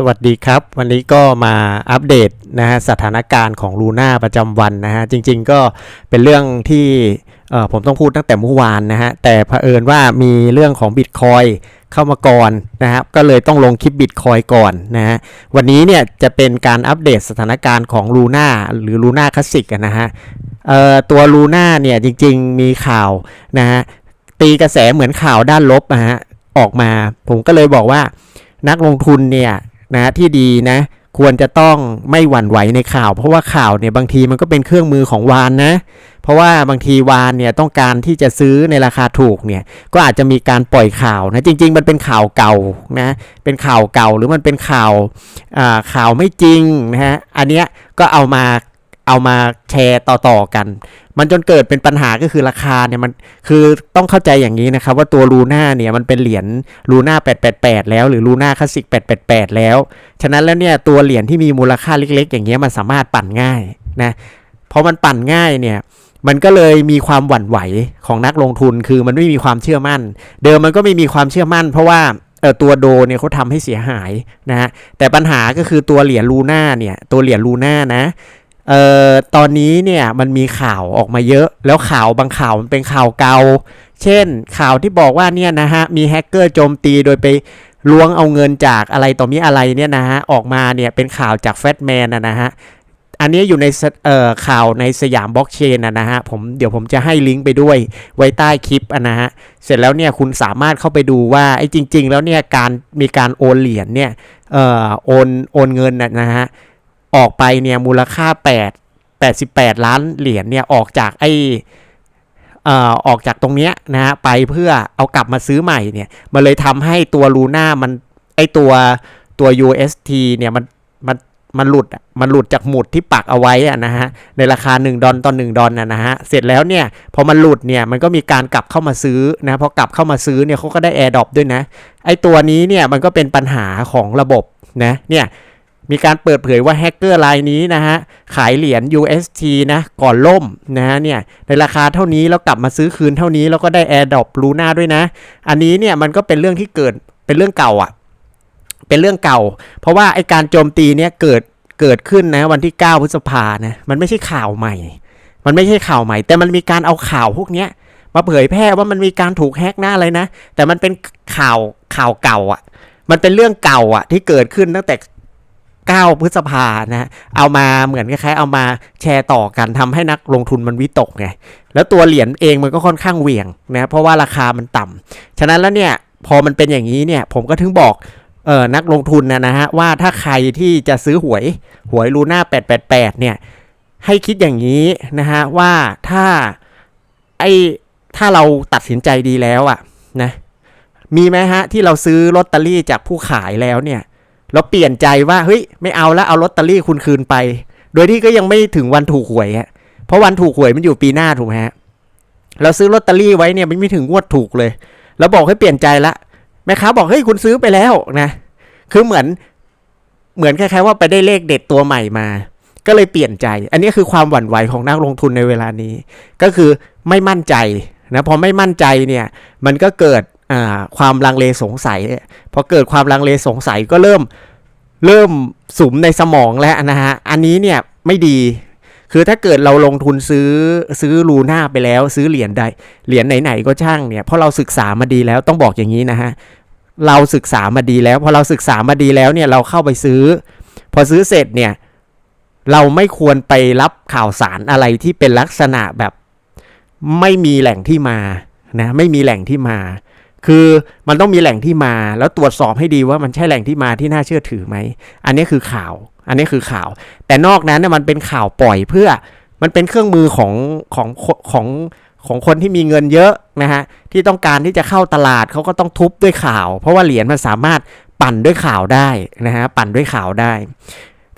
สวัสดีครับ วันนี้ก็มาอัปเดตนะฮะสถานการณ์ของลูน่าประจำวันนะฮะจริง ๆ ก็เป็นเรื่องที่เอ่อผมต้องพูดตั้งแต่เมื่อวานนะฮะแต่เผอิญว่ามีเรื่องของบิตคอยเข้ามาก่อนนะครับก็เลยต้องลงคลิปบิตคอยก่อนนะฮะวันนี้เนี่ยจะเป็นการอัปเดตสถานการณ์ของลูน่าหรือลูน่าคลาสสิกนะฮะเอ่อตัวลูน่าเนี่ยจริง ๆ มีข่าวนะฮะตีกระแสเหมือนข่าวด้านลบนะฮะออกมา ผมก็เลยบอกว่านักลงทุนเนี่ย นะที่ดีนะควรจะต้องไม่หวั่นไหวในข่าว เพราะว่าข่าวเนี่ยบางทีมันก็เป็นเครื่องมือของวานนะ เพราะว่าบางทีวานเนี่ยต้องการที่จะซื้อในราคาถูกเนี่ยก็อาจจะมีการปล่อยข่าวนะจริง ๆ มันเป็นข่าวเก่านะเป็นข่าวเก่าหรือมันเป็นข่าวอ่าข่าวไม่จริงนะฮะอันเนี้ยก็เอามา เอามาแชร์ต่อๆกัน มันจนเกิดเป็นปัญหาก็คือราคาเนี่ยมันคือต้องเข้าใจอย่างนี้นะครับ ว่าตัวลูน่าเนี่ยมันเป็นเหรียญลูน่า888 แล้ว หรือลูน่าคลาสสิก888 แล้ว ฉะนั้นแล้วเนี่ยตัวเหรียญที่มีมูลค่าเล็กๆ อย่างเงี้ยมันสามารถปั่นง่ายนะเพอมันปั่นง่ายเนี่ยมันก็เลยมีความหวั่นไหวของนักลงทุนคือมันไม่มีความเชื่อมั่น เดิมมันก็ไม่มีความเชื่อมั่น เพราะว่าเออตัวโดเนี่ยเขาทำให้เสียหายนะฮะแต่ปัญหาก็คือตัวเหรียญลูน่าเนี่ยตัวเหรียญลูน่านะ เอ่อตอนนี้เนี่ยมันมีข่าวออกมาเยอะ แล้วข่าวบางข่าวมันเป็นข่าวเก่าเช่นข่าวที่บอกว่าเนี่ยนะฮะมีแฮกเกอร์โจมตีโดยไปล้วงเอาเงินจากอะไรต่อมีอะไรเนี่ยนะฮะออกมาเนี่ยเป็นข่าวจากแฟตแมนนะฮะอันนี้อยู่ในเอ่อข่าวในสยามบล็อกเชนนะฮะผมเดี๋ยวผมจะให้ลิงก์ไปด้วยไว้ใต้คลิปนะฮะเสร็จแล้วเนี่ยคุณสามารถเข้าไปดูว่าไอ้จริง ๆ แล้วเนี่ยการมีการโอนเหรียญเนี่ยเอ่อโอนโอนเงินนะนะฮะ ออกไปเนี่ยมูลค่า 8 88 ล้านเหรียญเนี่ยออกจากไอ้อออกจากตรงเนี้ยนะฮะไปเพื่อเอากลับมาซื้อใหม่เนี่ยมันเลยทำให้ตัวลูน่ามันไอตัวตัว UST เนี่ยมันมันมันหลุดอะมันหลุดจากหมุดที่ปักเอาไว้อะนะฮะในราคา 1 ดอลต่อ1ดอลนะนะฮะเสร็จแล้วเนี่ยพอมันหลุดเนี่ยมันก็มีการกลับเข้ามาซื้อนะพอกลับเข้ามาซื้อเนี่ยเขาก็ได้ Air d r o p ด้วยนะไอตัวนี้เนี่ยมันก็เป็นปัญหาของระบบนะเนี่ย มีการเปิดเผยว่าแฮกเกอร์รายนี้นะฮะ ขายเหรียญ UST นะก่อนล่มนะฮะเนี่ยในราคาเท่านี้แล้วกลับมาซื้อคืนเท่านี้แล้วก็ได้ AirDrop Luna ด้วยนะ อันนี้เนี่ยมันก็เป็นเรื่องที่เกิดเป็นเรื่องเก่าอะ่ะ เป็นเรื่องเก่า เพราะว่าไอการโจมตีเนี่ยเกิดเกิดขึ้นนะวันที่ 9 พฤษภานะมันไม่ใช่ข่าวใหม่ มันไม่ใช่ข่าวใหม่ แต่มันมีการเอาข่าวพวกเนี้ยมาเผยแพร่ว่ามันมีการถูกแฮกหน้าอะไรนะ แต่มันเป็นข่าวข่าวเก่าอะ มันเป็นเรื่องเก่าอะที่เกิดขึ้นตั้งแต่ 9 พฤษภานะ เอามาเหมือนคล้ายๆเอามาแชร์ต่อกันทำให้นักลงทุนมันวิตกไง แล้วตัวเหรียญเองมันก็ค่อนข้างเหวี่ยงนะ เพราะว่าราคามันต่ำฉะนั้นแล้วเนี่ยพอมันเป็นอย่างนี้เนี่ยผมก็ถึงบอกเออนักลงทุนนะนะฮะว่าถ้าใครที่จะซื้อหวยหวยลูน่า888 เนี่ยให้คิดอย่างนี้นะฮะว่าถ้าไอถ้าเราตัดสินใจดีแล้วอะนะมีไหมฮะที่เราซื้อลอตเตอรี่จากผู้ขายแล้วเนี่ย เราเปลี่ยนใจว่าเฮ้ยไม่เอาแล้วเอาลอตเตอรี่คุณคืนไป โดยที่ก็ยังไม่ถึงวันถูกหวยฮะเพราะวันถูกหวยมันอยู่ปีหน้าถูกไหมฮะเราซื้อลอตเตอรี่ไว้เนี่ยมันไม่ถึงงวดถูกเลย แล้วบอกให้เปลี่ยนใจละแม่ค้าบอกเฮ้ยคุณซื้อไปแล้วนะคือเหมือนเหมือนคล้ายๆว่าไปได้เลขเด็ดตัวใหม่มา ก็เลยเปลี่ยนใจ อันนี้คือความหวั่นไหวของนักลงทุนในเวลานี้ ก็คือไม่มั่นใจนะพอไม่มั่นใจเนี่ย มันก็เกิด ความลังเลสงสัยพอเกิดความลังเลสงสัยก็เริ่มเริ่มสุมในสมองแล้วนะฮะ อันนี้เนี่ยไม่ดี คือถ้าเกิดเราลงทุนซื้อซื้อลูน่าไปแล้ว ซื้อเหรียญใดเหรียญไหนๆก็ช่างเนี่ยเพราะเราศึกษามาดีแล้วต้องบอกอย่างนี้นะฮะเราศึกษามาดีแล้วพอเราศึกษามาดีแล้วเนี่ยเราเข้าไปซื้อ พอซื้อเสร็จเนี่ยเราไม่ควรไปรับข่าวสารอะไรที่เป็นลักษณะแบบไม่มีแหล่งที่มานะไม่มีแหล่งที่มา คือมันต้องมีแหล่งที่มาแล้วตรวจสอบให้ดีว่ามันใช่แหล่งที่มาที่น่าเชื่อถือไหม อันนี้คือข่าว อันนี้คือข่าว แต่นอกนั้นเนี่ยมันเป็นข่าวปล่อยเพื่อมันเป็นเครื่องมือของของของของคนที่มีเงินเยอะนะฮะที่ต้องการที่จะเข้าตลาดเขาก็ต้องทุบด้วยข่าว เพราะว่าเหรียญมันสามารถปั่นด้วยข่าวได้นะฮะปั่นด้วยข่าวได้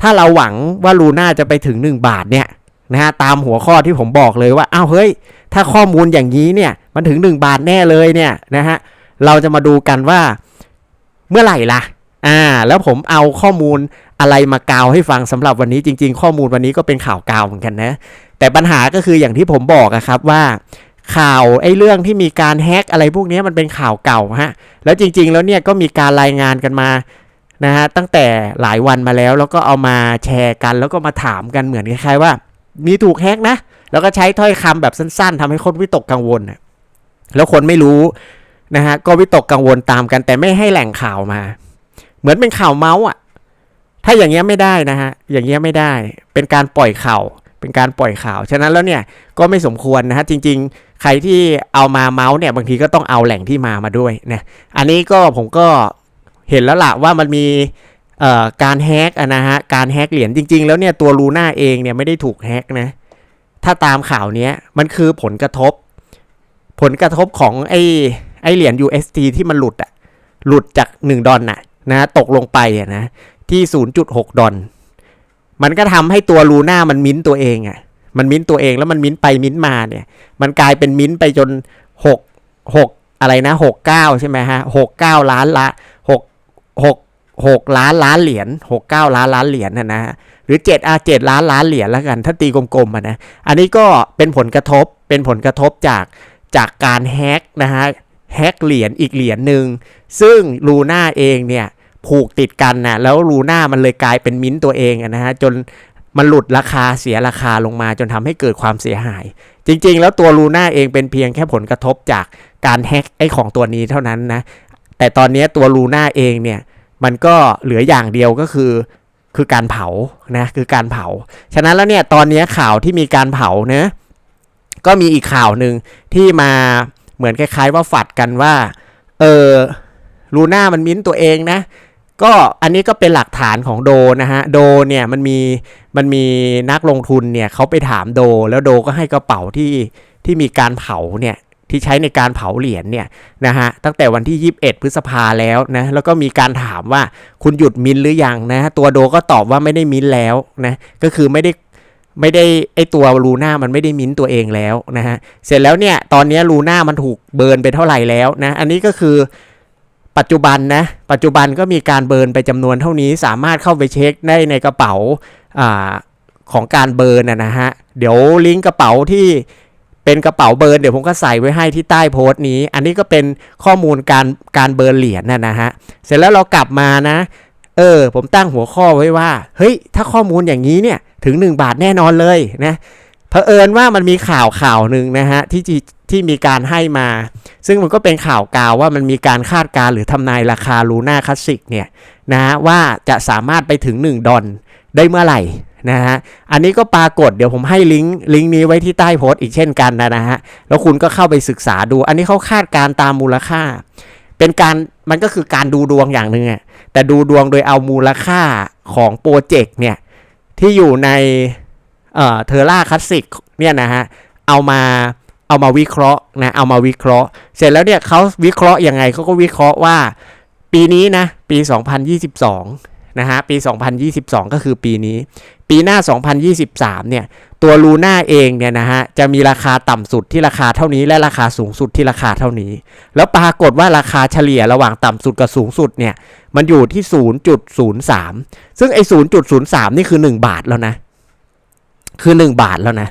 ถ้าเราหวังว่าลูน่าจะไปถึง 1 บาทเนี่ยนะฮะตามหัวข้อที่ผมบอกเลยว่าอ้าวเฮ้ย ถ้าข้อมูลอย่างนี้เนี่ยมันถึง 1 บาทแน่เลยเนี่ยนะฮะเราจะมาดูกันว่าเมื่อไหร่ล่ะอ่าแล้วผมเอาข้อมูลอะไรมากาวให้ฟังสำหรับวันนี้จริง ๆ ข้อมูลวันนี้ก็เป็นข่าวกาวเหมือนกันนะ แต่ปัญหาก็คืออย่างที่ผมบอกอะครับว่า ข่าวไอ้เรื่องที่มีการแฮกอะไรพวกนี้มันเป็นข่าวเก่าฮะแล้วจริง ๆ แล้วเนี่ยก็มีการรายงานกันมานะฮะตั้งแต่หลายวันมาแล้วแล้วก็เอามาแชร์กัน แล้วก็มาถามกันเหมือนคล้ายๆว่า มีถูกแฮกนะ แล้วก็ใช้ถ้อยคำแบบสั้นๆทำให้คนวิตกกังวลน่ะแล้วคนไม่รู้นะฮะก็วิตกกังวลตามกัน แต่ไม่ให้แหล่งข่าวมา เหมือนเป็นข่าวเมาส์อะ ถ้าอย่างเงี้ยไม่ได้นะฮะอย่างเงี้ยไม่ได้เป็นการปล่อยข่าวเป็นการปล่อยข่าวฉะนั้นแล้วเนี่ยก็ไม่สมควรนะฮะจริง ๆ ใครที่เอามาเมาส์เนี่ยบางทีก็ต้องเอาแหล่งที่มามาด้วยนะอันนี้ก็ผมก็เห็นแล้วล่ะว่ามันมีการแฮกนะฮะการแฮกเหรียญจริง ๆ แล้วเนี่ยตัวลูน่าเองเนี่ยไม่ได้ถูกแฮกนะ ถ้าตามข่าวนี้มันคือผลกระทบ ผลกระทบของไอ้ไอ้เหรียญ UST ที่มันหลุดอะหลุดจาก 1 ดอลน่ะนะตกลงไปอะนะที่ 0.6 ดอลมันก็ทำให้ตัวลูน่ามันมิ้นตัวเองอะมันมิ้นตัวเองแล้วมันมิ้นไปมิ้นมาเนี่ย มันกลายเป็นมิ้นไปจน 6 6 อะไรนะ 69 ใช่ไหมฮะ 69 ล้านละ 6 6 6ล้านล้านเหรียญ69 ล้านล้านเหรียญนะนะ รือ7อะ7ล้านล้านเหรียญแล้วกัน ถ้าตีกลมๆนะ อันนี้ก็เป็นผลกระทบ เป็นผลกระทบจากจากการแฮกนะฮะ แฮกเหรียญอีกเหรียญหนึ่ง ซึ่งลูน่าเองเนี่ยผูกติดกันนะแล้วลูน่ามันเลยกลายเป็นมิ้นตัวเองนะฮะ จนมันหลุดราคาเสียราคาลงมาจนทำให้เกิดความเสียหาย จริงๆ แล้วตัวลูน่าเองเป็นเพียงแค่ผลกระทบจากการแฮกไอ้ของตัวนี้เท่านั้นนะ แต่ตอนนี้ตัวลูน่าเองเนี่ยมันก็เหลืออย่างเดียวก็คือ คือการเผานะคือการเผา ฉะนั้นแล้วเนี่ยตอนนี้ข่าวที่มีการเผาเนะก็มีอีกข่าวหนึ่งที่มาเหมือนคล้าย ๆ ว่าฝัดกันว่าเออลูน่ามันมิ้นตัวเองนะก็อันนี้ก็เป็นหลักฐานของโดนะฮะ โดเนี่ยมันมีมันมีนักลงทุนเนี่ยเขาไปถามโด แล้วโดก็ให้กระเป๋าที่ที่มีการเผาเนี่ย ที่ใช้ในการเผาเหรียญเนี่ยนะฮะตั้งแต่วันที่ 21 พฤษภาแล้วนะแล้วก็มีการถามว่าคุณหยุดมินหรือยังนะตัวโดก็ตอบว่าไม่ได้มินแล้วนะก็คือไม่ได้ไม่ได้ไอตัวลูน่ามันไม่ได้มินตัวเองแล้วนะฮะเสร็จแล้วเนี่ยตอนนี้ลูน่ามันถูกเบิร์นไปเท่าไหร่แล้วนะอันนี้ก็คือปัจจุบันนะปัจจุบันก็มีการเบิร์นไปจำนวนเท่านี้สามารถเข้าไปเช็คได้ในกระเป๋าอ่าของการเบิร์นนะนะฮะเดี๋ยวลิงก์กระเป๋าที่ เป็นกระเป๋าเบิร์นเดี๋ยวผมก็ใส่ไว้ให้ที่ใต้โพสต์นี้ อันนี้ก็เป็นข้อมูลการการเบิร์นเหรียญนะนะฮะ เสร็จแล้วเรากลับมานะ เออ ผมตั้งหัวข้อไว้ว่า เฮ้ย ถ้าข้อมูลอย่างนี้เนี่ยถึง 1 บาทแน่นอนเลยนะเผอิญว่ามันมีข่าวข่าวหนึ่งนะฮะที่ที่ที่มีการให้มา ซึ่งมันก็เป็นข่าวกาวว่ามันมีการคาดการหรือทำนายราคาลูน่าคลาสสิกเนี่ยนะว่าจะสามารถไปถึง 1 ดอลได้เมื่อไหร่ นะฮะ อันนี้ก็ปรากฏเดี๋ยวผมให้ลิงก์ลิงก์นี้ไว้ที่ใต้โพสต์อีกเช่นกันนะนะฮะ แล้วคุณก็เข้าไปศึกษาดู อันนี้เขาคาดการณ์ตามมูลค่า เป็นการมันก็คือการดูดวงอย่างหนึ่งอะแต่ดูดวงโดยเอามูลค่าของโปรเจกต์เนี่ยที่อยู่ในเอ่อเทอร่าคลาสสิกเนี่ยนะฮะเอามาเอามาวิเคราะห์นะเอามาวิเคราะห์ เสร็จแล้วเนี่ยเขาวิเคราะห์ยังไงเขาก็วิเคราะห์ว่า ปีนี้นะปี 2022นะฮะปี 2022 ก็คือปีนี้ ปีหน้า 2023 เนี่ย ตัวลูน่าเองเนี่ยนะฮะ จะมีราคาต่ำสุดที่ราคาเท่านี้และราคาสูงสุดที่ราคาเท่านี้ แล้วปรากฏว่าราคาเฉลี่ยระหว่างต่ำสุดกับสูงสุดเนี่ย มันอยู่ที่ 0.03 ซึ่งไอ้0.03 นี่คือ 1 บาทแล้วนะ คือ 1 บาทแล้วนะ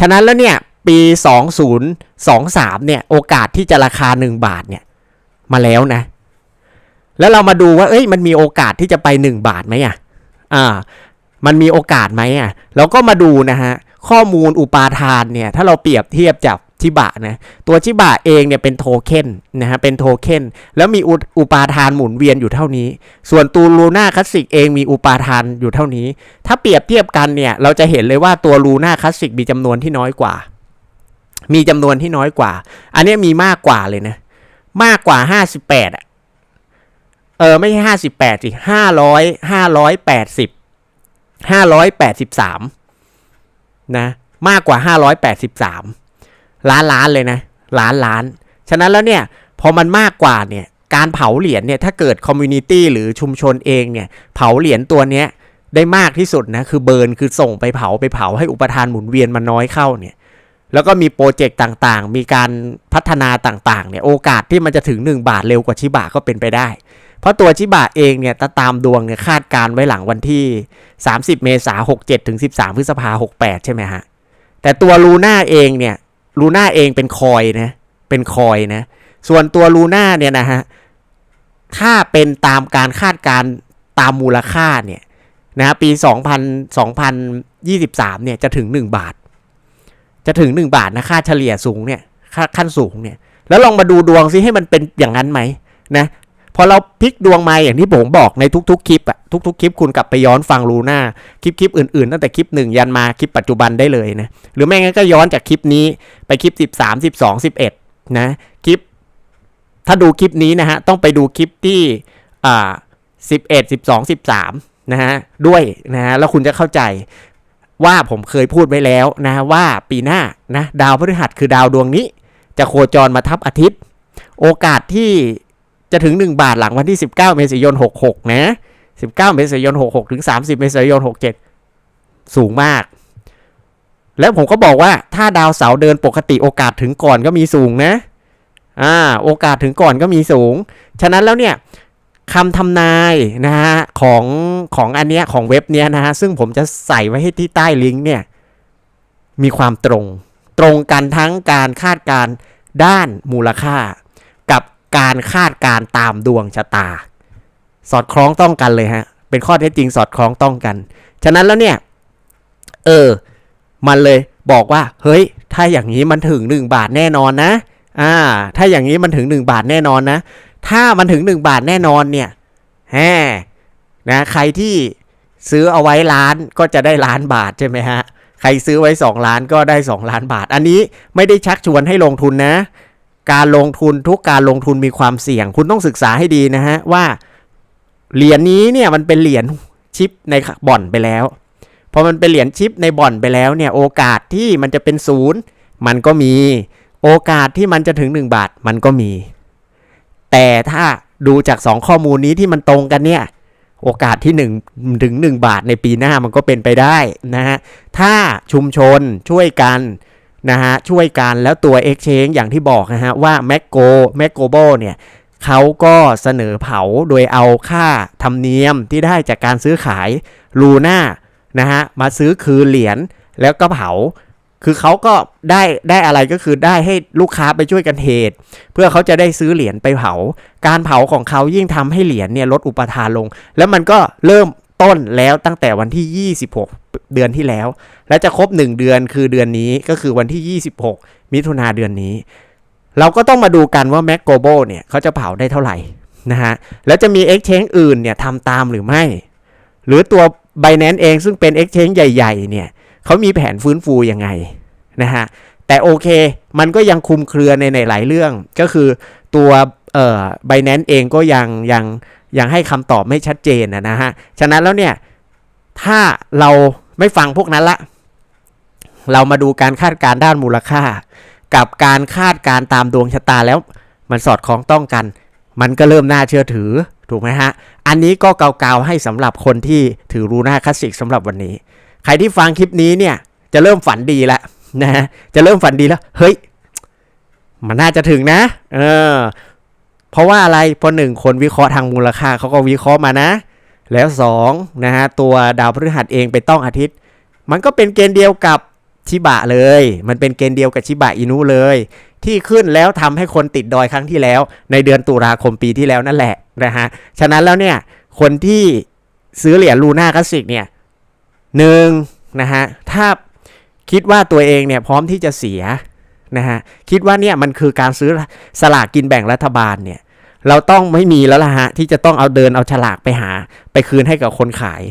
ฉะนั้นแล้วเนี่ย ปี 2023 เนี่ย โอกาสที่จะราคา 1 บาทเนี่ย มาแล้วนะ แล้วเรามาดูว่า เอ้ย มันมีโอกาสที่จะไป 1 บาทไหมอะ อ่า มันมีโอกาสไหมอะเราก็มาดูนะฮะข้อมูลอุปาทานเนี่ยถ้าเราเปรียบเทียบจากชิบะนะตัวชิบะเองเนี่ยเป็นโทเค็นนะฮะเป็นโทเค็นแล้วมีอุปาทานหมุนเวียนอยู่เท่านี้ ส่วนตัวลูน่าคลาสสิกเองมีอุปาทานอยู่เท่านี้ ถ้าเปรียบเทียบกันเนี่ยเราจะเห็นเลยว่าตัวลูน่าคลาสสิกมีจำนวนที่น้อยกว่า มีจำนวนที่น้อยกว่า อันนี้มีมากกว่าเลยนะมากกว่า58อะเออไม่ใช่ห้าสิบแปดสิห้าร้อยห้าร้อยแปดสิบ ห้าร้อยแปดสิบสามนะ มากกว่าห้าร้อยแปดสิบสามล้านล้านเลยนะ ล้านล้าน ฉะนั้นแล้วเนี่ย พอมันมากกว่าเนี่ย การเผาเหรียญเนี่ย ถ้าเกิดคอมมูนิตี้หรือชุมชนเองเนี่ย เผาเหรียญตัวเนี้ยได้มากที่สุดนะ คือเบิร์น คือส่งไปเผาไปเผาให้อุปทานหมุนเวียนมันน้อยเข้าเนี่ย แล้วก็มีโปรเจกต์ต่างๆ มีการพัฒนาต่างๆ เนี่ย โอกาสที่มันจะถึง 1 บาทเร็วกว่าชิบะก็เป็นไปได้ เพราะตัวชิบะเองเนี่ยถ้าตามดวงเนี่ยคาดการไว้หลังวันที่ 30 เมษายน67ถึง13 พฤษภา68ใช่ไหมฮะ แต่ตัวลูน่าเองเนี่ยลูน่าเองเป็นคอยนะเป็นคอยนะส่วนตัวลูน่าเนี่ยนะฮะถ้าเป็นตามการคาดการณ์ตามมูลค่าเนี่ยนะฮะปี 2000 2023เนี่ยจะถึง 1 บาท จะถึง 1 บาทนะค่าเฉลี่ยสูงเนี่ยค่าขั้นสูงเนี่ยแล้วลองมาดูดวงซิให้มันเป็นอย่างนั้นไหมนะ พอเราพลิกดวงมาอย่างที่ผมบอกในทุกๆคลิปอะทุกๆคลิปคุณกลับไปย้อนฟังรูหน้าคลิปคลิปอื่นๆ ตั้งแต่คลิปหนึ่งยันมาคลิปปัจจุบันได้เลยนะหรือไม่งั้นก็ย้อนจากคลิปนี้ไปคลิป 13 12 11นะคลิป ถ้าดูคลิปนี้นะฮะต้องไปดูคลิปที่อ่า11 12 13นะฮะด้วยนะฮะแล้วคุณจะเข้าใจว่าผมเคยพูดไว้แล้วนะว่าปีหน้านะดาวพฤหัสคือดาวดวงนี้ จะโคจรมาทับอาทิตย์ โอกาสที่ จะถึง 1 บาทหลังวันที่ 19 เมษายน 66 นะ 19 เมษายน 66 ถึง 30 เมษายน 67 สูงมาก แล้วผมก็บอกว่าถ้าดาวเสาร์เดินปกติโอกาสถึงก่อนก็มีสูงนะ อ่า โอกาสถึงก่อนก็มีสูง ฉะนั้นแล้วเนี่ยคำทำนายนะฮะของของอันเนี้ยของเว็บเนี้ยนะฮะซึ่งผมจะใส่ไว้ให้ที่ใต้ลิงก์เนี่ยมีความตรง ตรงกันทั้งการคาดการด้านมูลค่า การคาดการตามดวงชะตา สอดคล้องต้องกันเลยฮะ เป็นข้อเท็จจริงสอดคล้องต้องกัน ฉะนั้นแล้วเนี่ย เออ มันเลยบอกว่า เฮ้ย ถ้าอย่างนี้มันถึง 1 บาทแน่นอนนะ อ่า ถ้าอย่างนี้มันถึง 1 บาทแน่นอนนะ ถ้ามันถึง 1 บาทแน่นอนเนี่ยแฮนะ ใครที่ซื้อเอาไว้ล้านก็จะได้ล้านบาทใช่ไหมฮะ ใครซื้อไว้ 2 ล้านก็ได้ 2 ล้านบาท อันนี้ไม่ได้ชักชวนให้ลงทุนนะ การลงทุนทุกการลงทุนมีความเสี่ยง คุณต้องศึกษาให้ดีนะฮะว่าเหรียญนี้เนี่ยมันเป็นเหรียญชิปในบ่อนไปแล้วพอมันเป็นเหรียญชิปในบ่อนไปแล้วเนี่ยโอกาสที่มันจะเป็นศูนย์มันก็มี โอกาสที่มันจะถึง 1 บาทมันก็มี แต่ถ้าดูจาก 2 ข้อมูลนี้ที่มันตรงกันเนี่ยโอกาสที่1ถึง1บาทในปีหน้ามันก็เป็นไปได้นะฮะถ้าชุมชนช่วยกัน นะฮะช่วยกันแล้วตัว Exchange อย่างที่บอกนะฮะว่า m a c g o m a c g o b o เนี่ยเขาก็เสนอเผาโดยเอาค่าธรรมเนียมที่ได้จากการซื้อขายลูน่านะฮะมาซื้อคืนเหรียญแล้วก็เผา คือเขาก็ได้ได้อะไรก็คือได้ให้ลูกค้าไปช่วยกันเทรดเพื่อเขาจะได้ซื้อเหรียญไปเผา การเผาของเขายิ่งทำให้เหรียญเนี่ยลดอุปทานลง แล้วมันก็เริ่ม ต้นแล้วตั้งแต่วันที่ 26 เดือนที่แล้ว และจะครบ 1 เดือนคือเดือนนี้ก็คือวันที่ 26 มิถุนาเดือนนี้ เราก็ต้องมาดูกันว่า m a c g o b o เนี่ยเขาจะเผาได้เท่าไหร่นะฮะแล้วจะมี Exchange อื่นเนี่ยทำตามหรือไม่ หรือตัว Binance เองซึ่งเป็น Exchange ใหญ่ ๆ เนี่ยเขามีแผนฟื้นฟูยังไงนะฮะแต่โอเค มันก็ยังคุมเครือในในหลายเรื่องก็คือตัวเอ่อ Binance เองก็ยังยัง ยังให้คำตอบไม่ชัดเจนนะฮะ ฉะนั้นแล้วเนี่ย ถ้าเราไม่ฟังพวกนั้นละ เรามาดูการคาดการณ์ด้านมูลค่า กับการคาดการณ์ตามดวงชะตาแล้ว มันสอดคล้องต้องกัน มันก็เริ่มน่าเชื่อถือถูกไหมฮะ อันนี้ก็เกาๆให้สำหรับคนที่ถือรูน่าคลาสสิกสำหรับวันนี้ ใครที่ฟังคลิปนี้เนี่ยจะเริ่มฝันดีแล้วนะฮะจะเริ่มฝันดีแล้ว เฮ้ย มันน่าจะถึงนะ เออ เพราะว่าอะไรเพราะหนึ่งคนวิเคราะห์ทางมูลค่าเขาก็วิเคราะห์มานะ แล้วสองนะฮะตัวดาวพฤหัสเองไปต้องอาทิตย์ มันก็เป็นเกณฑ์เดียวกับชิบะเลย มันเป็นเกณฑ์เดียวกับชิบะอินุเลย ที่ขึ้นแล้วทำให้คนติดดอยครั้งที่แล้ว ในเดือนตุลาคมปีที่แล้วนั่นแหละนะฮะฉะนั้นแล้วเนี่ยคนที่ซื้อเหรียญลูน่าคลาสสิกเนี่ยหนึ่งนะฮะถ้าคิดว่าตัวเองเนี่ยพร้อมที่จะเสียนะฮะคิดว่าเนี่ยมันคือการซื้อสลากกินแบ่งรัฐบาลเนี่ย เราต้องไม่มีแล้วล่ะฮะ ที่จะต้องเอาเดินเอาฉลากไปหา ไปคืนให้กับคนขาย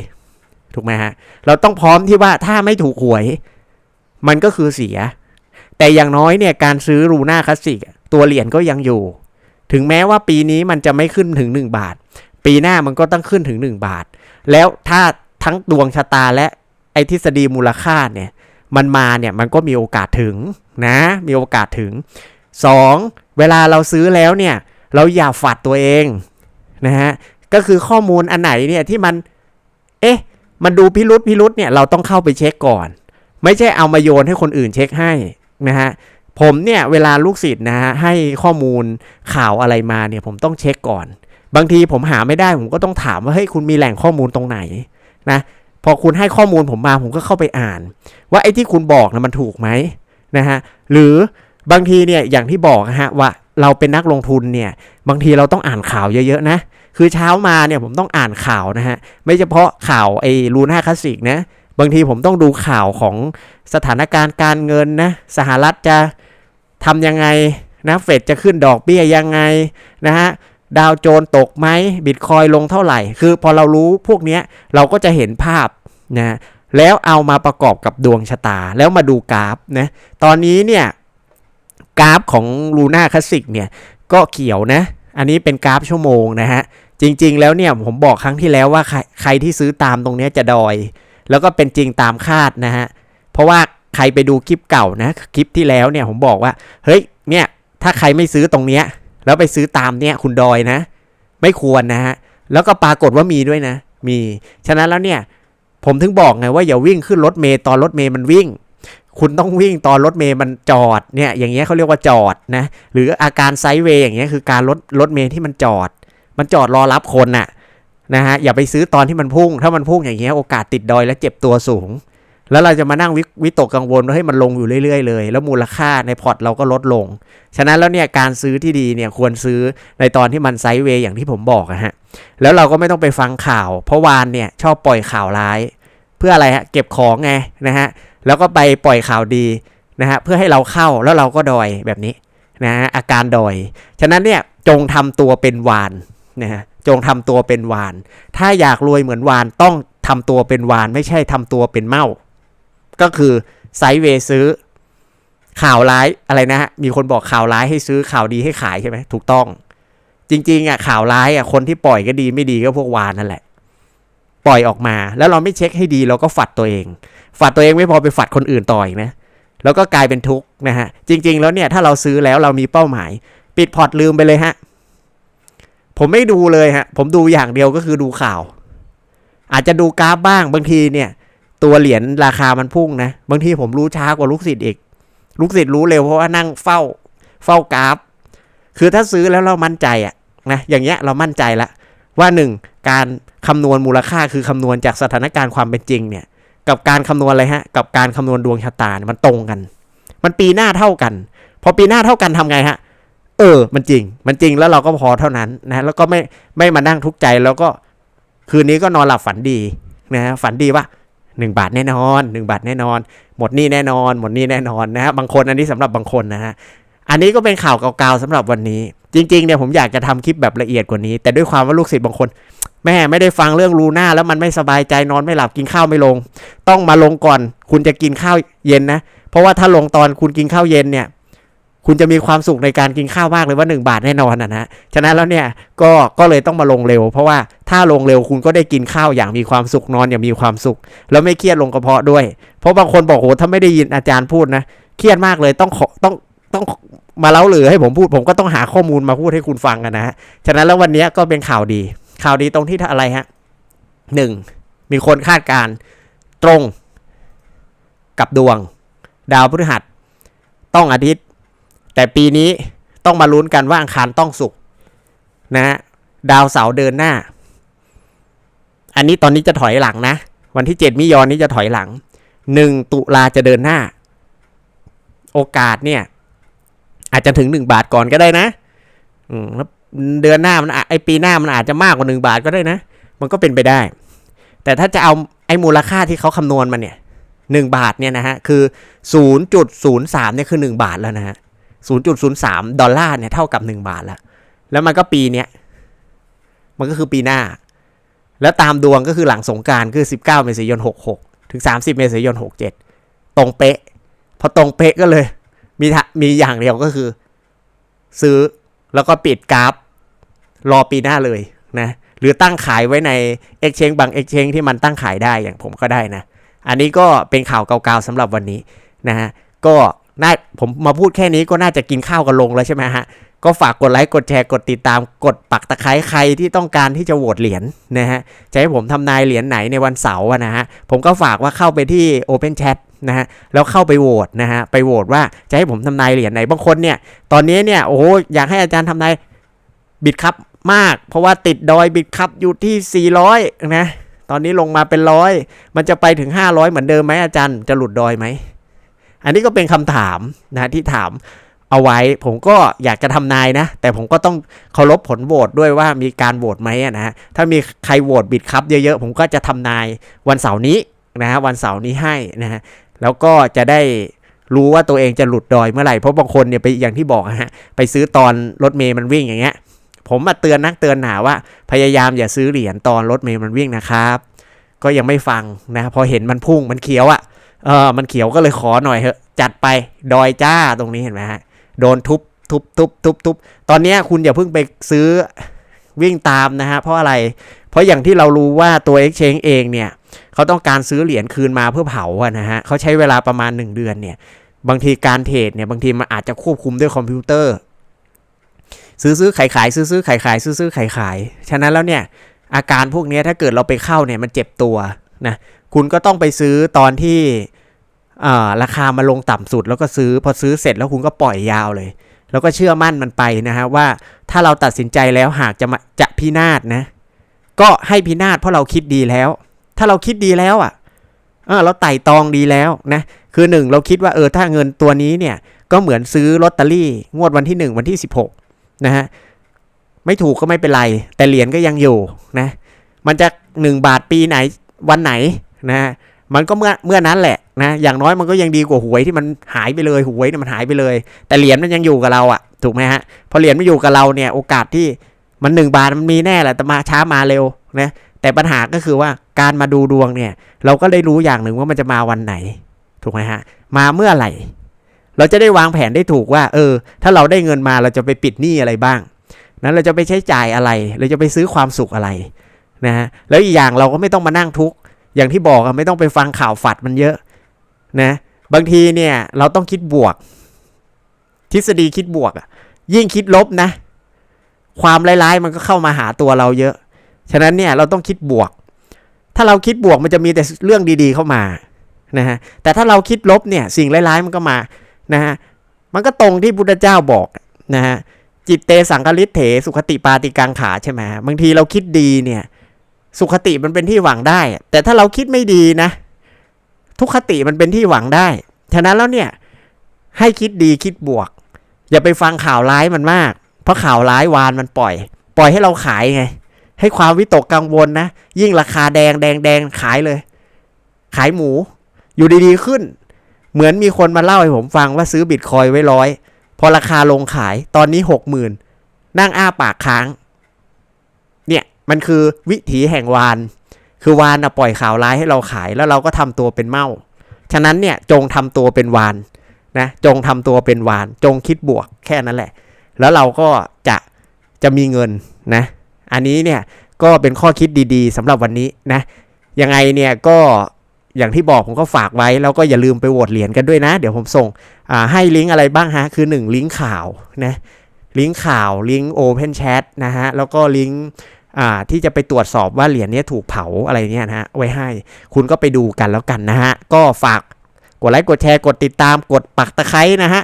ถูกไหมฮะ เราต้องพร้อมที่ว่าถ้าไม่ถูกหวย มันก็คือเสีย แต่อย่างน้อยเนี่ยการซื้อรูน่าคลาสสิกตัวเหรียญก็ยังอยู่ ถึงแม้ว่าปีนี้มันจะไม่ขึ้นถึง 1 บาท ปีหน้ามันก็ต้องขึ้นถึง 1 บาท แล้วถ้าทั้งดวงชะตาและไอทฤษฎีมูลค่าเนี่ย มันมาเนี่ยมันก็มีโอกาสถึงนะ มีโอกาสถึง 2. เวลาเราซื้อแล้วเนี่ย เราอย่าฝัดตัวเองนะฮะก็คือข้อมูลอันไหนเนี่ยที่มันเอ๊ะมันดูพิรุษพิรุษเนี่ยเราต้องเข้าไปเช็คก่อน ไม่ใช่เอามาโยนให้คนอื่นเช็คให้นะฮะผมเนี่ยเวลาลูกศิษย์นะฮะให้ข้อมูลข่าวอะไรมาเนี่ยผมต้องเช็คก่อน บางทีผมหาไม่ได้ผมก็ต้องถามว่าเฮ้ยคุณมีแหล่งข้อมูลตรงไหนนะพอคุณให้ข้อมูลผมมาผมก็เข้าไปอ่าน ว่าไอ้ที่คุณบอกนะมันถูกไหมนะฮะหรือบางทีเนี่ยอย่างที่บอกนะฮะว่า เราเป็นนักลงทุนเนี่ยบางทีเราต้องอ่านข่าวเยอะๆนะคือเช้ามาเนี่ยผมต้องอ่านข่าวนะฮะไม่เฉพาะข่าวไอ้ลูน่าคลาสสิกนะบางทีผมต้องดูข่าวของสถานการณ์การเงินนะสหรัฐจะทำยังไงนะเฟดจะขึ้นดอกเบี้ยยังไงนะฮะดาวโจนส์ตกไหมบิตคอยลงเท่าไหร่ คือพอเรารู้พวกเนี้ยเราก็จะเห็นภาพนะแล้วเอามาประกอบกับดวงชะตาแล้วมาดูกราฟนะตอนนี้เนี่ย กราฟของลูน่าคลาสสิกเนี่ยก็เขียวนะ อันนี้เป็นกราฟชั่วโมงนะฮะ จริง ๆ แล้วเนี่ยผมบอกครั้งที่แล้วว่าใครใครที่ซื้อตามตรงนี้จะดอย แล้วก็เป็นจริงตามคาดนะฮะ เพราะว่าใครไปดูคลิปเก่านะ คลิปที่แล้วเนี่ยผมบอกว่า เฮ้ย เนี่ยถ้าใครไม่ซื้อตรงเนี้ย แล้วไปซื้อตามเนี่ยคุณดอยนะ ไม่ควรนะฮะ แล้วก็ปรากฏว่ามีด้วยนะ มี ฉะนั้นแล้วเนี่ยผมถึงบอกไงว่าอย่าวิ่งขึ้นรถเมย์ตอนรถเมย์มันวิ่ง คุณต้องวิ่งตอนรถเมย์มันจอดเนี่ยอย่างเงี้ยเขาเรียกว่าจอดนะหรืออาการไซด์เวย์อย่างเงี้ยคือการรถรถเมย์ที่มันจอด มันจอดรอรับคนน่ะนะฮะอย่าไปซื้อตอนที่มันพุ่ง ถ้ามันพุ่งอย่างเงี้ยโอกาสติดดอยและเจ็บตัวสูง แล้วเราจะมานั่งวิวตกกังวลว่าให้มันลงอยู่เรื่อยๆเลย แล้วมูลค่าในพอร์ตเราก็ลดลง ฉะนั้นแล้วเนี่ยการซื้อที่ดีเนี่ยควรซื้อในตอนที่มันไซด์เวย์อย่างที่ผมบอกอะฮะแล้วเราก็ไม่ต้องไปฟังข่าว เพราะวานเนี่ยชอบปล่อยข่าวร้าย เพื่ออะไรฮะเก็บของไงนะฮะ แล้วก็ไปปล่อยข่าวดีนะฮะเพื่อให้เราเข้าแล้วเราก็ดอยแบบนี้นะฮะอาการดอย ฉะนั้นเนี่ยจงทำตัวเป็นวานนะฮะจงทำตัวเป็นวาน ถ้าอยากรวยเหมือนวานต้องทำตัวเป็นวาน ไม่ใช่ทำตัวเป็นเมาก็คือไซเวซื้อข่าวร้ายอะไรนะฮะมีคนบอกข่าวร้ายให้ซื้อข่าวดีให้ขายใช่ไหมถูกต้อง จริงๆอะข่าวร้ายอะคนที่ปล่อยก็ดีไม่ดีก็พวกวานนั่นแหละ ปล่อยออกมา แล้วเราไม่เช็คให้ดีเราก็ฝัดตัวเอง ฝัดตัวเองไม่พอไปฝัดคนอื่นต่ออีกนะแล้วก็กลายเป็นทุกข์นะฮะจริง ๆ แล้วเนี่ยถ้าเราซื้อแล้วเรามีเป้าหมาย ปิดพอร์ตลืมไปเลยฮะผมไม่ดูเลยฮะผมดูอย่างเดียวก็คือดูข่าว อาจจะดูกราฟบ้างบางทีเนี่ย ตัวเหรียญราคามันพุ่งนะบางทีผมรู้ช้ากว่าลูกศิษย์อีก ลูกศิษย์รู้เร็วเพราะว่านั่งเฝ้าเฝ้ากราฟ คือถ้าซื้อแล้วเรามั่นใจอะนะอย่างเงี้ยเรามั่นใจละว่าหนึ่งการคำนวณมูลค่าคือคำนวณจากสถานการณ์ความเป็นจริงเนี่ย กับการคำนวณอะไรฮะ กับการคำนวณดวงชะตาเนี่ยมันตรงกัน มันปีหน้าเท่ากัน พอปีหน้าเท่ากันทำไงฮะ เออ มันจริง มันจริงแล้วเราก็พอเท่านั้นนะแล้วก็ไม่ไม่มานั่งทุกข์ใจแล้วก็คืนนี้ก็นอนหลับฝันดีนะฮะฝันดีว่าหนึ่งบาทแน่นอนหนึ่งบาทแน่นอน หมดนี้แน่นอน หมดนี้แน่นอนนะฮะบางคนอันนี้สำหรับบางคนนะฮะอันนี้ก็เป็นข่าวเก่าๆสำหรับวันนี้ จริงๆเนี่ยผมอยากจะทำคลิปแบบละเอียดกว่านี้ แต่ด้วยความว่าลูกศิษย์บางคน แม่ไม่ได้ฟังเรื่องลูน่าแล้วมันไม่สบายใจนอนไม่หลับกินข้าวไม่ลง ต้องมาลงก่อน คุณจะกินข้าวเย็นนะ เพราะว่าถ้าลงตอนคุณกินข้าวเย็นเนี่ยคุณจะมีความสุขในการกินข้าวมากเลยว่า 1 บาทแน่นอนนะนะฉะนั้นแล้วเนี่ยก็ก็เลยต้องมาลงเร็ว เพราะว่าถ้าลงเร็วคุณก็ได้กินข้าวอย่างมีความสุขนอนอย่างมีความสุข แล้วไม่เครียดลงกระเพาะด้วย เพราะบางคนบอกโหถ้าไม่ได้ยินอาจารย์พูดนะ เครียดมากเลยต้องขอต้องต้อง มาเล่าหรือให้ผมพูดผมก็ต้องหาข้อมูลมาพูดให้คุณฟังกันนะฮะ ฉะนั้นแล้ววันนี้ก็เป็นข่าวดี ข่าวดีตรงที่อะไรฮะหนึ่งมีคนคาดการณ์ตรงกับดวง ดาวพฤหัส ต้องอาทิตย์ แต่ปีนี้ต้องมาลุ้นกันว่าอังคารต้องสุกนะฮะดาวเสาร์เดินหน้า อันนี้ตอนนี้จะถอยหลังนะ วันที่ 7 มิยอนนี้จะถอยหลัง 1 ตุลาจะเดินหน้า โอกาสเนี่ย อาจจะถึง 1 บาทก่อนก็ได้นะอืมแล้วเดือนหน้ามันไอปีหน้ามันอาจจะมากกว่า 1 บาทก็ได้นะ มันก็เป็นไปได้ แต่ถ้าจะเอาไอมูลค่าที่เขาคำนวณมาเนี่ยหนึ่งบาทเนี่ยนะฮะคือ 0.03เนี่ยคือ 1 บาทแล้วนะฮะ0.03 ดอลลาร์เนี่ยเท่ากับ 1 บาทแล้ว แล้วมันก็ปีเนี้ยมันก็คือปีหน้า แล้วตามดวงก็คือหลังสงการคือ 19 เมษายน 66 ถึง 30 เมษายน 67 ตรงเป๊ะ พอตรงเป๊ะก็เลย มีมีอย่างเดียวก็คือ ซื้อแล้วก็ปิดกราฟ รอปีหน้าเลยนะ หรือตั้งขายไว้ใน Exchange บาง Exchange ที่มันตั้งขายได้อย่างผมก็ได้นะ อันนี้ก็เป็นข่าวเก่าๆสำหรับวันนี้นะฮะก็น่าผมมาพูดแค่นี้ก็น่าจะกินข้าวกันลงแล้วใช่ไหมฮะ ก็ฝากกดไลค์กดแชร์กดติดตามกดปักตะไคร้ใครที่ต้องการที่จะโหวตเหรียญนะฮะจะให้ผมทำนายเหรียญไหนในวันเสาร์นะฮะผมก็ฝากว่าเข้าไปที่ Open Chat นะฮะแล้วเข้าไปโหวตนะฮะไปโหวตว่าจะให้ผมทำนายเหรียญไหนบางคนเนี่ยตอนนี้เนี่ยโอ้อยากให้อาจารย์ทำนายบิตครับมาก เพราะว่าติดดอยบิตครับอยู่ที่ 400นะตอนนี้ลงมาเป็นร้อยมันจะไปถึง 500 เหมือนเดิมไหมอาจารย์จะหลุดดอยไหมอันนี้ก็เป็นคำถามนะที่ถาม เอาไว้ ผมก็อยากจะทำนายนะ แต่ผมก็ต้องเคารพผลโหวตด้วยว่ามีการโหวตไหมนะฮะถ้ามีใครโหวตบิดครับเยอะๆ ผมก็จะทำนายวันเสาร์นี้นะฮะวันเสาร์นี้ให้นะฮะแล้วก็จะได้รู้ว่าตัวเองจะหลุดดอยเมื่อไหร่เพราะบางคนเนี่ยไปอย่างที่บอกอะฮะไปซื้อตอนรถเมย์มันวิ่งอย่างเงี้ย ผมมาเตือนนักเตือนหนาว่าพยายามอย่าซื้อเหรียญตอนรถเมย์มันวิ่งนะครับ ก็ยังไม่ฟังนะพอเห็นมันพุ่งมันเขียวอะ่ะเออมันเขียวก็เลยขอหน่อยเถอะจัดไปดอยจ้าตรงนี้เห็นไหมฮะ โดนทุบทุบทุบทุบทุบตอนนี้คุณอย่าเพิ่งไปซื้อวิ่งตามนะฮะ เพราะอะไร เพราะอย่างที่เรารู้ว่าตัว Exchange เองเนี่ย เขาต้องการซื้อเหรียญคืนมาเพื่อเผาอะนะฮะเขาใช้เวลาประมาณ 1 เดือนเนี่ย บางทีการเทรดเนี่ย บางทีมันอาจจะควบคุมด้วยคอมพิวเตอร์ ซื้อซื้อขายขายซื้อซื้อขายขายซื้อซื้อขายขายฉะนั้นแล้วเนี่ย อาการพวกนี้ถ้าเกิดเราไปเข้าเนี่ยมันเจ็บตัวนะคุณก็ต้องไปซื้อตอนที่ ราคามาลงต่ำสุดแล้วก็ซื้อพอซื้อเสร็จแล้วคุณก็ปล่อยยาวเลย แล้วก็เชื่อมั่นมันไปนะฮะว่าถ้าเราตัดสินใจแล้วหากจะมาจะพินาศนะ ก็ให้พินาศเพราะเราคิดดีแล้ว ถ้าเราคิดดีแล้วอะเออเราไต่ตองดีแล้วนะคือหนึ่งเราคิดว่าเออถ้าเงินตัวนี้เนี่ยก็เหมือนซื้อลอตเตอรี่ งวดวันที่ 1 วันที่ 16นะฮะไม่ถูกก็ไม่เป็นไร แต่เหรียญก็ยังอยู่นะมันจะ 1 บาทปีไหนวันไหนนะฮะ มันก็เมื่อเมื่อนั้นแหละนะอย่างน้อยมันก็ยังดีกว่าหวยที่มันหายไปเลยหวยเนี่ยมันหายไปเลย แต่เหรียญมันยังอยู่กับเราอะถูกไหมฮะพอเหรียญไม่อยู่กับเราเนี่ยโอกาสที่มัน1บาทมันมีแน่แหละแต่มาช้ามาเร็วนะแต่ปัญหาก็คือว่าการมาดูดวงเนี่ย เราก็ได้รู้อย่างหนึ่งว่ามันจะมาวันไหน ถูกไหมฮะ มาเมื่อไหร่ เราจะได้วางแผนได้ถูกว่า เออ ถ้าเราได้เงินมาเราจะไปปิดหนี้อะไรบ้าง นั้นเราจะไปใช้จ่ายอะไร เราจะไปซื้อความสุขอะไรนะฮะแล้วอีกอย่างเราก็ไม่ต้องมานั่งทุกข์ อย่างที่บอกอะไม่ต้องไปฟังข่าวฝัดมันเยอะนะบางทีเนี่ยเราต้องคิดบวก ทฤษฎีคิดบวกอะยิ่งคิดลบนะ ความร้ายๆมันก็เข้ามาหาตัวเราเยอะ ฉะนั้นเนี่ยเราต้องคิดบวก ถ้าเราคิดบวกมันจะมีแต่เรื่องดีๆเข้ามานะฮะแต่ถ้าเราคิดลบเนี่ยสิ่งร้ายๆมันก็มานะฮะมันก็ตรงที่พุทธเจ้าบอกนะฮะจิตเตสังคลิเถสุขติปาติกังขาใช่ไหมบางทีเราคิดดีเนี่ย สุขติมันเป็นที่หวังได้ แต่ถ้าเราคิดไม่ดีนะ ทุกขติมันเป็นที่หวังได้ ฉะนั้นแล้วเนี่ย ให้คิดดีคิดบวก อย่าไปฟังข่าวร้ายมันมาก เพราะข่าวร้ายวานมันปล่อย ปล่อยให้เราขายไง ให้ความวิตกกังวลนะ ยิ่งราคาแดงแดงแดงขายเลย ขายหมู อยู่ดีๆขึ้น เหมือนมีคนมาเล่าให้ผมฟังว่าซื้อบิตคอยไว้ร้อย พอราคาลงขาย ตอนนี้หกหมื่นนั่งอ้าปากค้าง มันคือวิถีแห่งวาน คือวานนะปล่อยข่าวร้ายให้เราขายแล้วเราก็ทำตัวเป็นเมาฉะนั้นเนี่ยจงทำตัวเป็นวานนะจงทำตัวเป็นวาน จงคิดบวกแค่นั้นแหละ แล้วเราก็จะจะมีเงินนะ อันนี้เนี่ยก็เป็นข้อคิดดีๆสำหรับวันนี้นะยังไงเนี่ยก็อย่างที่บอกผมก็ฝากไว้ แล้วก็อย่าลืมไปโหวตเหรียญกันด้วยนะ เดี๋ยวผมส่งให้ลิงก์อะไรบ้างฮะ คือ 1 ลิงก์ข่าวนะลิงก์ข่าวลิงก์ Open Chat นะฮะ แล้วก็ลิงก์ ที่จะไปตรวจสอบว่าเหรียญนี้ถูกเผาอะไรเนี่ยนะฮะไว้ให้ คุณก็ไปดูกันแล้วกันนะฮะ ก็ฝากกดไลค์กดแชร์กดติดตามกดปักตะไคร้นะฮะ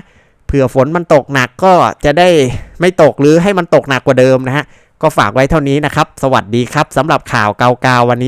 เผื่อฝนมันตกหนักก็จะได้ไม่ตกหรือให้มันตกหนักกว่าเดิมนะฮะก็ฝากไว้เท่านี้นะครับ สวัสดีครับสำหรับข่าวเกาๆวันนี้